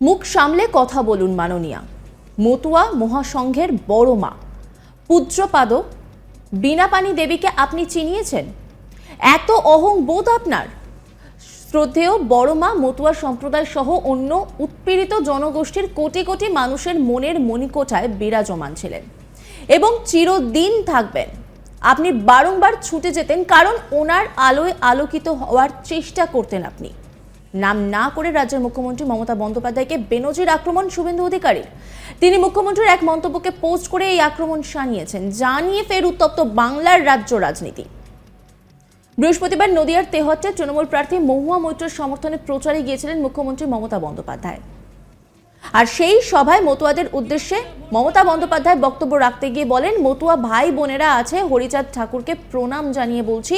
মুখ সামলে কথা বলুন মাননীয়া। মতুয়া মহাসংঘের বড় মা। পূজ্যপাদ বীণাপানি দেবীকে আপনি চিনিয়েছেন? এত অহং বোধ আপনার? শ্রদ্ধেয় বড় মা মতুয়া সম্প্রদায় সহ অন্য উৎপীড়িত জনগোষ্ঠীর কোটি কোটি মানুষের মনের মণিকোঠায় বিরাজমান ছিলেন এবং চিরদিন থাকবেন। আপনি বারংবার ছুটে যেতেন কারণ ওনার আলোয় আলোকিত হওয়ার চেষ্টা করতেন আপনি। নাম না করে রাজ্যের মুখ্যমন্ত্রী মমতা বন্দ্যোপাধ্যায়কে বেনজির আক্রমণ শুভেন্দু অধিকারীর তিনি মুখ্যমন্ত্রীর এক মন্তব্যকে পোস্ট করে এই আক্রমণ শানিয়েছেন, জানিয়ে ফের উত্তপ্ত বাংলার রাজ্য রাজনীতি। বৃহস্পতিবার নদিয়ার তেহট্টে তৃণমূল প্রার্থী মহুয়া মৈত্রের সমর্থনে প্রচারে গিয়েছিলেন মুখ্যমন্ত্রী মমতা বন্দ্যোপাধ্যায়। আর সেই সভায় মতুয়াদের উদ্দেশ্যে মমতা বন্দ্যোপাধ্যায় বক্তব্য রাখতে গিয়ে বলেন, মতুয়া ভাই বোনেরা আছে, হরিচাঁদ ঠাকুরকে প্রণাম জানিয়ে বলছি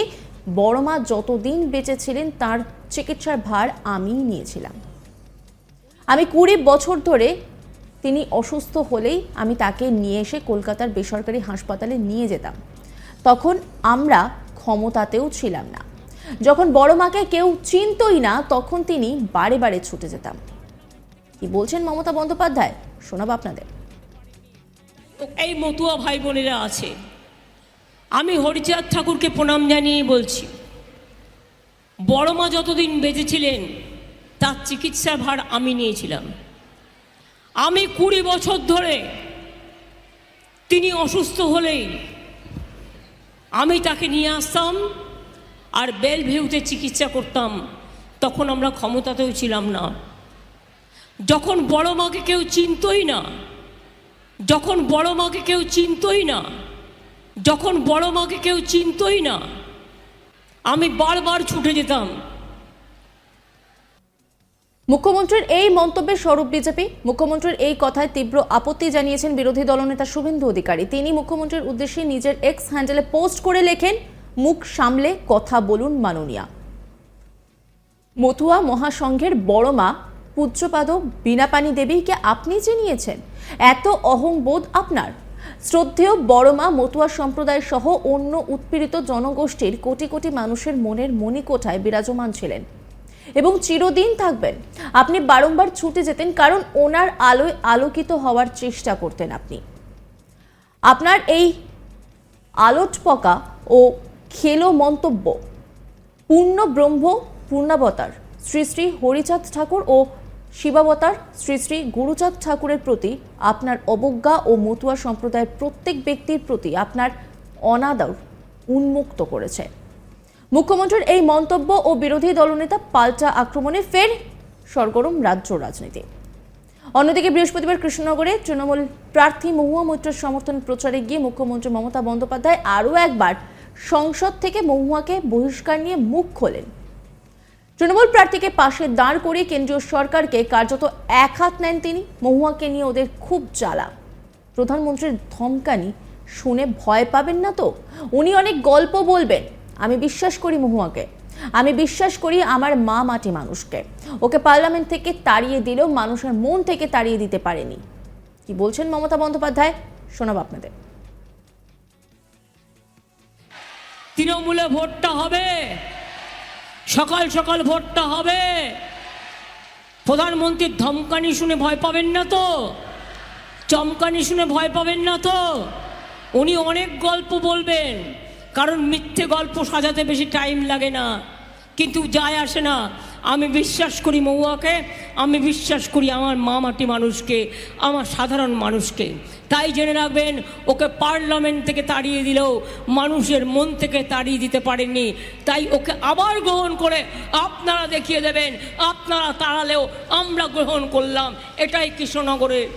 বড়মা যতদিন বেঁচে ছিলেন, তার চিকিৎসার ভার আমিই নিয়েছিলাম। আমি কুড়ি বছর ধরে তিনি অসুস্থ হলেই আমি তাকে নিয়ে এসে কলকাতার বেসরকারি হাসপাতালে নিয়ে যেতাম। তখন আমরা ক্ষমতাতেও ছিলাম না। যখন বড় মাকে কেউ চিনতই না, তখন তিনি বারে বারে ছুটে যেতাম। কি বলছেন মমতা বন্দ্যোপাধ্যায়? শোনাব আপনাদের। এই মতুয়া ভাই বোনেরা আছে। আমি হরিচাঁদ ঠাকুরকে প্রণাম জানিয়ে বলছি। বড় মা যতদিন বেঁচেছিলেন, তার চিকিৎসার ভার আমি নিয়েছিলাম। আমি কুড়ি বছর ধরে তিনি অসুস্থ হলেই আমি তাকে নিয়ে আসতাম আর বেলভিউতে চিকিৎসা করতাম, তখন আমরা ক্ষমতাতেও ছিলাম না। যখন বড় মাকে কেউ চিনতই না, যখন বড় মাকে কেউ চিনতই না যখন বড় মাকে কেউ চিনতই না, আমি বারবার ছুটে যেতাম। মুখ্যমন্ত্রীর এই মন্তব্যের স্বরূপ বিজেপি, মুখ্যমন্ত্রীর এই কথায় তীব্র আপত্তি জানিয়েছেন বিরোধী দলনেতা শুভেন্দু অধিকারী। তিনি মুখ্যমন্ত্রীর উদ্দেশ্যে নিজের এক্স হ্যান্ডেলে পোস্ট করে লেখেন, মুখ সামলে কথা বলুন মাননীয়া। মথুয়া মহাসংঘের বড় মা পূজ্যপাদ বীণাপানি দেবীকে আপনি চিনিয়েছেন। এত অহংবোধ আপনার। শ্রদ্ধেয় বড়মা মতুয়া সম্প্রদায় সহ অন্য উৎপীড়িত জনগোষ্ঠীর কোটি কোটি মানুষের মনের মণিকোঠায় বিরাজমান ছিলেন। এবং চিরদিন থাকবেন। আপনি বারংবার ছুটে যেতেন, কারণ ওনার আলোয় আলোকিত হওয়ার চেষ্টা করতেন আপনি। আপনার এই আলোট পকা ও খেলো মন্তব্য, পূর্ণ ব্রহ্ম, পূর্ণাবতার, শ্রী শ্রী হরিচাঁদ ঠাকুর ও শিবাবতার শ্রী শ্রী গুরুচাঁদ ঠাকুরের প্রতি আপনার অবজ্ঞা ও মতুয়া সম্প্রদায়ের প্রত্যেক ব্যক্তির প্রতি আপনার অনাদর উন্মুক্ত করেছে। মুখ্যমন্ত্রীর এই মন্তব্য ও বিরোধী দলনেতা পাল্টা আক্রমণে ফের সরগরম রাজ্য রাজনীতি। অন্যদিকে বৃহস্পতিবার কৃষ্ণনগরে তৃণমূল প্রার্থী মহুয়া মৈত্রের সমর্থন প্রচারে গিয়ে মুখ্যমন্ত্রী মমতা বন্দ্যোপাধ্যায় আরও একবার সংসদ থেকে মহুয়াকে বহিষ্কার নিয়ে মুখ খোলেন। তৃণমূল প্রার্থীকে পাশে দাঁড় করিয়ে কেন্দ্রীয় সরকারকে কার্যত এক হাত নেন তিনি। মহুয়াকে নিয়ে ওদের খুব জ্বালা। প্রধানমন্ত্রীর ধমকানি শুনে ভয় পাবেন না তো? উনি অনেক গল্প বলবেন। আমি বিশ্বাস করি মহুয়াকে। আমি বিশ্বাস করি আমার মা মাটি মানুষকে। ওকে পার্লামেন্ট থেকে তাড়িয়ে দিলেও মানুষের মন থেকে তাড়িয়ে দিতে পারেনি। কি বলছেন মমতা বন্দ্যোপাধ্যায়? শোনাব আপনাদের। তৃণমূলে ভোটটা হবে। সকাল সকাল ভোটটা হবে। প্রধানমন্ত্রীর ধমকানি শুনে ভয় পাবেন না তো? চমকানি শুনে ভয় পাবেন না তো? উনি অনেক গল্প বলবেন, কারণ মিথ্যে গল্প সাজাতে বেশি টাইম লাগে না। কিন্তু যায় আসে না। আমি বিশ্বাস করি মৌয়াকে, আমি বিশ্বাস করি আমার মা মাটি মানুষকে, আমার সাধারণ মানুষকে। তাই জেনে রাখবেন, ওকে পার্লামেন্ট থেকে তাড়িয়ে দিলেও মানুষের মন থেকে তাড়িয়ে দিতে পারেননি। তাই ওকে আবার গ্রহণ করে আপনারা দেখিয়ে দেবেন, আপনারা তাড়ালেও আমরা গ্রহণ করলাম। এটাই কৃষ্ণনগরের,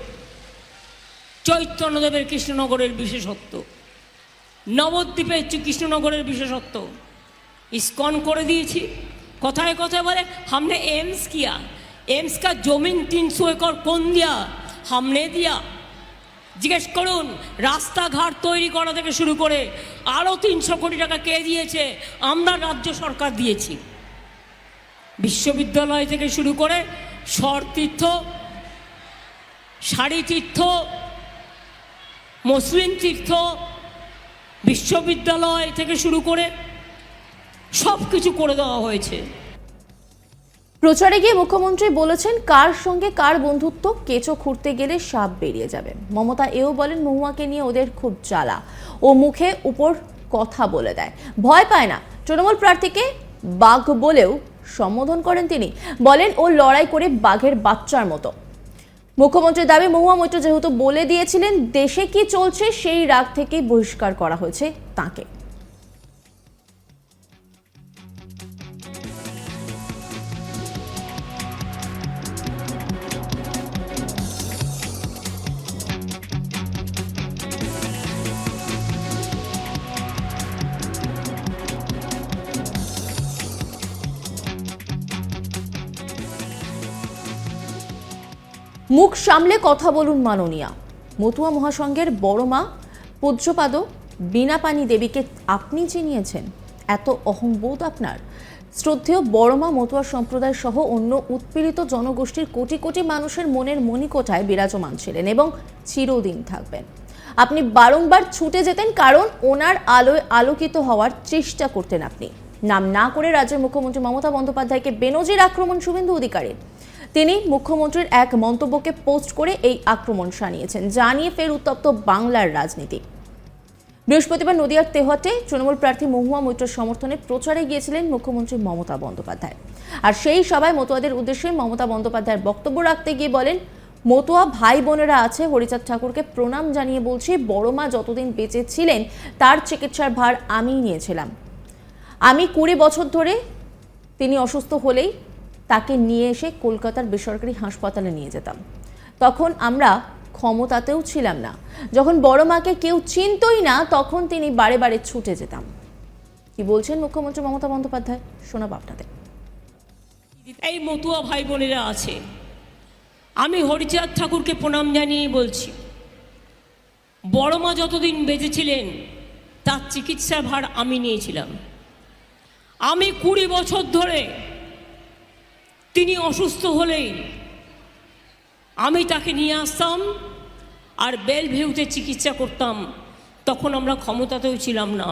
চৈতন্যদেবের কৃষ্ণনগরের বিশেষত্ব। নবদ্বীপের কৃষ্ণনগরের বিশেষত্ব। ইস্কন করে দিয়েছি। কথায় কথায় বলে हमने एम्स किया एम्स का जमीन तीन सौ एकड़ কোন দিয়া हमने दिया জিজ্ঞেস করুন রাস্তাঘাট তৈরি করা থেকে শুরু করে আরও তিনশো কোটি টাকা কে দিয়েছে আমরা রাজ্য সরকার দিয়েছি বিশ্ববিদ্যালয় থেকে শুরু করে স্বরতীর্থ শাড়ি তীর্থ মুসলিম তীর্থ বিশ্ববিদ্যালয় থেকে শুরু করে সব কিছু করে দেওয়া হয়েছে। প্রচারে গিয়ে মুখ্যমন্ত্রী বলেছেন, কার সঙ্গে কার বন্ধুত্ব, কেঁচো খুঁড়তে গেলে সাপ বেরিয়ে যাবে। মমতা এও বলেন, মহুয়াকে নিয়ে ওদের খুব জ্বালা। ও মুখে উপর কথা বলে দেয়। ভয় পায় না। তৃণমূল প্রার্থীকে বাঘ বলেও সম্বোধন করেন তিনি। বলেন, ও লড়াই করে বাঘের বাচ্চার মতো। মুখ্যমন্ত্রীর দাবি, মহুয়া মৈত্র যেহেতু বলে দিয়েছিলেন, দেশে কি চলছে সেই রাগ থেকেই বহিষ্কার করা হয়েছে তাকে। মুখ সামলে কথা বলুন মাননীয়া। মতুয়া মহাসংঘের বড় মা পূজ্যপাদ বিনা পানি দেবীকে আপনি চিনিয়েছেন। এত অহংবোধ আপনার। শ্রদ্ধেয় বড়মা মতুয়া সম্প্রদায় সহ অন্য উৎপীড়িত জনগোষ্ঠীর কোটি কোটি মানুষের মনের মণিকোঠায় বিরাজমান ছিলেন এবং চিরদিন থাকবেন। আপনি বারংবার ছুটে যেতেন কারণ ওনার আলোয় আলোকিত হওয়ার চেষ্টা করতেন আপনি। নাম না করে রাজ্যের মুখ্যমন্ত্রী মমতা বন্দ্যোপাধ্যায়কে বেনজির আক্রমণ শুভেন্দু অধিকারীর। তিনি মুখ্যমন্ত্রীর এক মন্তব্যকে পোস্ট করে এই আক্রমণ শানিয়েছেন, জানিয়ে ফের উত্তপ্ত বাংলার রাজনীতি। বৃহস্পতিবার নদিয়ার তেহটে তৃণমূল প্রার্থী মহুয়া মৈত্র সমর্থনে প্রচারে গিয়েছিলেন মুখ্যমন্ত্রী মমতা বন্দ্যোপাধ্যায়। আর সেই সভায় মতুয়াদের উদ্দেশ্যে মমতা বন্দ্যোপাধ্যায়ের বক্তব্য রাখতে গিয়ে বলেন, মতুয়া ভাই বোনেরা আছে, হরিচাঁদ ঠাকুরকে প্রণাম জানিয়ে বলছি, বড় মা যতদিন বেঁচে ছিলেন, তার চিকিৎসার ভার আমিই নিয়েছিলাম। আমি কুড়ি বছর ধরে তিনি অসুস্থ হলেই তাকে নিয়ে এসে কলকাতার বেসরকারি হাসপাতালে নিয়ে যেতাম। তখন আমরা ক্ষমতাতেও ছিলাম না। যখন বড় মাকে কেউ চিনতই না, তখন তিনি বারে বারে ছুটে যেতাম। কি বলছেন মুখ্যমন্ত্রী মমতা বন্দ্যোপাধ্যায়? শোনাব আপনাদের। এই মতুয়া ভাই বোনেরা আছে। আমি হরিচাঁদ ঠাকুরকে প্রণাম জানিয়ে বলছি। বড় মা যতদিন বেঁচেছিলেন, তার চিকিৎসার ভার আমি নিয়েছিলাম। আমি কুড়ি বছর ধরে তিনি অসুস্থ হলেই আমি তাকে নিয়ে আসতাম আর বেল ভিউতে চিকিৎসা করতাম। তখন আমরা ক্ষমতাতেও ছিলাম না।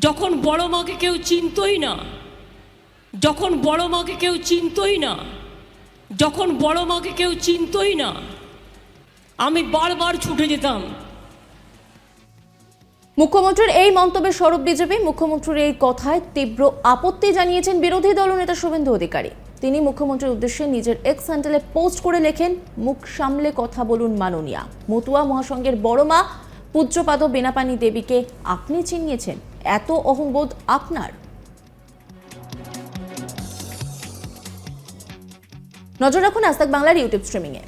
যখন বড় মাকে কেউ চিনতই না, যখন বড় মাকে কেউ চিনতই না, যখন বড় মাকে কেউ চিনতই না, আমি বারবার ছুটে যেতাম। মুখ্যমন্ত্রীর এই মন্তব্যের স্বরূপ বিজেপি মুখ্যমন্ত্রীর এই কথায় তীব্র আপত্তি জানিয়েছেন বিরোধী দলনেতা শুভেন্দু অধিকারী। তিনি মুখ্যমন্ত্রীর উদ্দেশ্যে নিজের এক্স হ্যান্ডেলে পোস্ট করে লেখেন, মুখ সামলে কথা বলুন মাননীয়া। মতুয়া মহাসংঘের বড় মা পূজ্যপাদ বেনাপানি দেবীকে আপনি চিনিয়েছেন। এত অহংবোধ আপনার? নজর রাখুন আস্তাক বাংলার ইউটিউব স্ট্রিমিংয়ে।